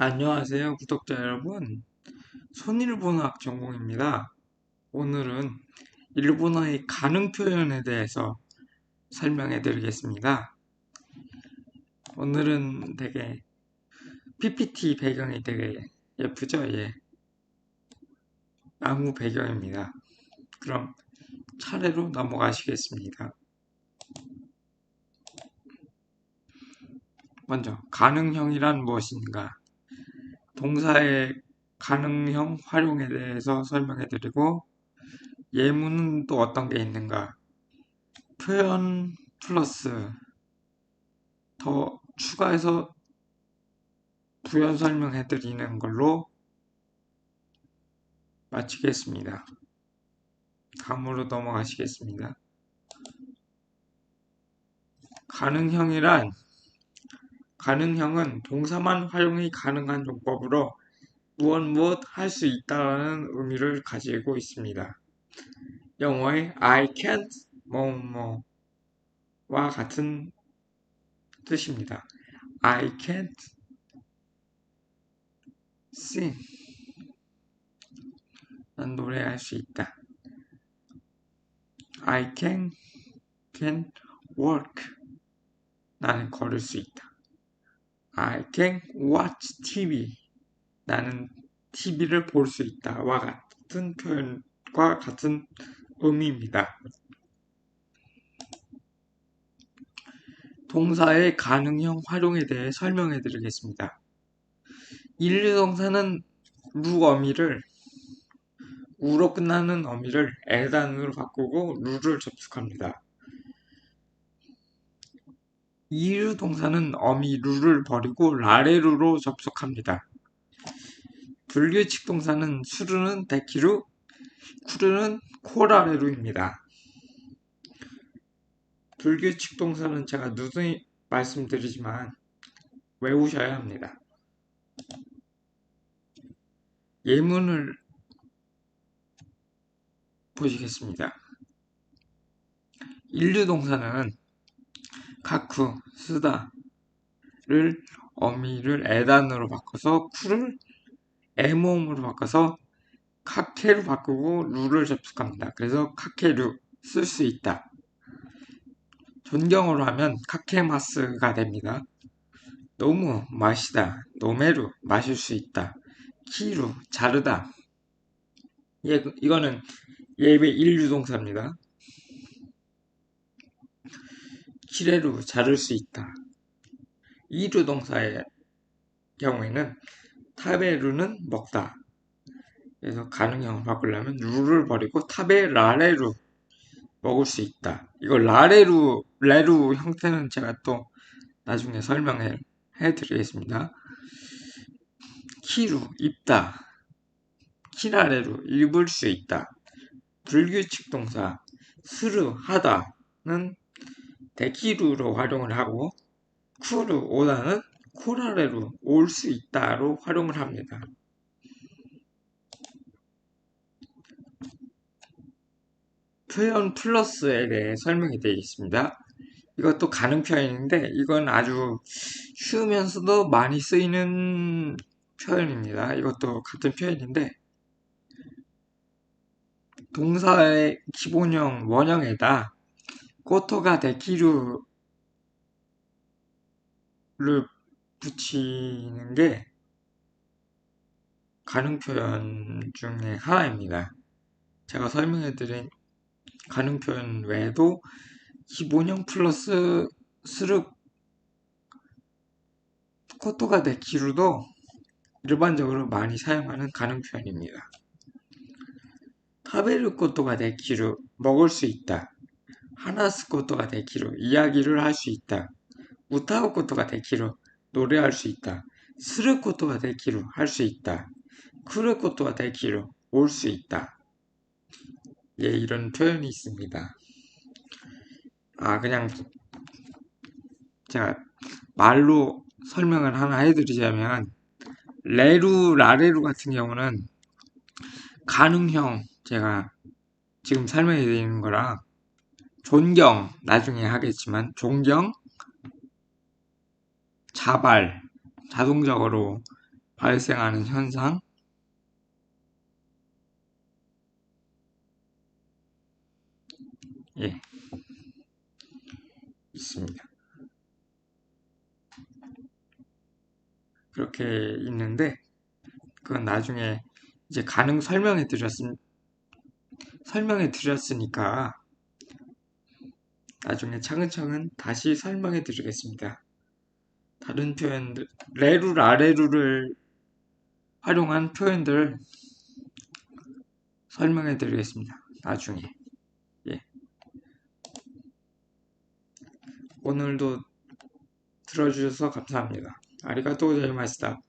안녕하세요 구독자 여러분. 손일본어 학 전공입니다. 오늘은 일본어의 가능 표현에 대해서 설명해 드리겠습니다. 오늘은 되게 PPT 배경이 되게 예쁘죠? 예. 나무 배경입니다. 그럼 차례로 넘어가시겠습니다. 먼저 가능형이란 무엇인가 동사의 가능형 활용에 대해서 설명해 드리고 예문은 또 어떤 게 있는가 표현 플러스 더 추가해서 부연 설명해 드리는 걸로 마치겠습니다. 다음으로 넘어가시겠습니다. 가능형이란 가능형은 동사만 활용이 가능한 용법으로 무엇 무엇 할 수 있다는 의미를 가지고 있습니다. 영어의 I can't 뭐뭐와 같은 뜻입니다. I can't sing. 난 노래할 수 있다. I can, can work. 나는 걸을 수 있다. I can watch TV. 나는 TV를 볼 수 있다. 와 같은 표현과 같은 의미입니다. 동사의 가능형 활용에 대해 설명해 드리겠습니다. 인류 동사는 루 어미를 우로 끝나는 어미를 에단으로 바꾸고 루를 접속합니다. 이유 동사는 어미 루를 버리고 라레루로 접속합니다. 불규칙 동사는 수르는 데키루, 쿠르는 코라레루입니다. 불규칙 동사는 제가 누누이 말씀드리지만 외우셔야 합니다. 예문을 보시겠습니다. 인류 동사는 카쿠, 쓰다를 어미를 에단으로 바꿔서 쿠를 에모음으로 바꿔서 카케로 바꾸고 루를 접속합니다. 그래서 카케루 쓸 수 있다. 존경으로 하면 카케마스가 됩니다. 너무 마시다, 노메루 마실 수 있다, 키루 자르다. 예, 이거는 예배 일류동사입니다. 키레루 자를 수 있다. 이루 동사의 경우에는 타베루는 먹다. 그래서 가능형을 바꾸려면 루를 버리고 타베 라레루 먹을 수 있다. 이거 라레루, 레루 형태는 제가 또 나중에 설명해 드리겠습니다. 키루, 입다. 키라레루, 입을 수 있다. 불규칙 동사, 스르, 하다는 데키루로 활용을 하고 쿠르 오다는 코라레로 올 수 있다로 활용을 합니다. 표현 플러스에 대해 설명이 되어 있습니다. 이것도 가능 표현인데 이건 아주 쉬우면서도 많이 쓰이는 표현입니다. 이것도 같은 표현인데 동사의 기본형 원형에다 꼬토가 데키루를 붙이는 게 가능 표현 중에 하나입니다. 제가 설명해드린 가능 표현 외에도 기본형 플러스 스륵 코토가 데키루도 일반적으로 많이 사용하는 가능 표현입니다. 타베르 코토가 데키루 먹을 수 있다. 하나스 코토가 데키로 이야기를 할 수 있다. 우타오 코토가 데키로 노래할 수 있다. 스르 코토가 데키로 할수 있다. 쿠르 코토가 데키로 올수 있다. 예, 이런 표현이 있습니다. 아, 그냥 제가 말로 설명을 하나 해드리자면 레루, 라레루 같은 경우는 가능형 제가 지금 설명해 드리는 거랑 존경 나중에 하겠지만 존경 자발 자동적으로 발생하는 현상, 예, 있습니다. 그렇게 있는데, 그건 나중에 이제 가능 설명해 드렸, 설명해 드렸으니까, 나중에 차근차근 다시 설명해 드리겠습니다. 다른 표현들, 레룰, 아래룰을 활용한 표현들 설명해 드리겠습니다. 나중에. 예. 오늘도 들어주셔서 감사합니다. 아리가또 고자이마시다.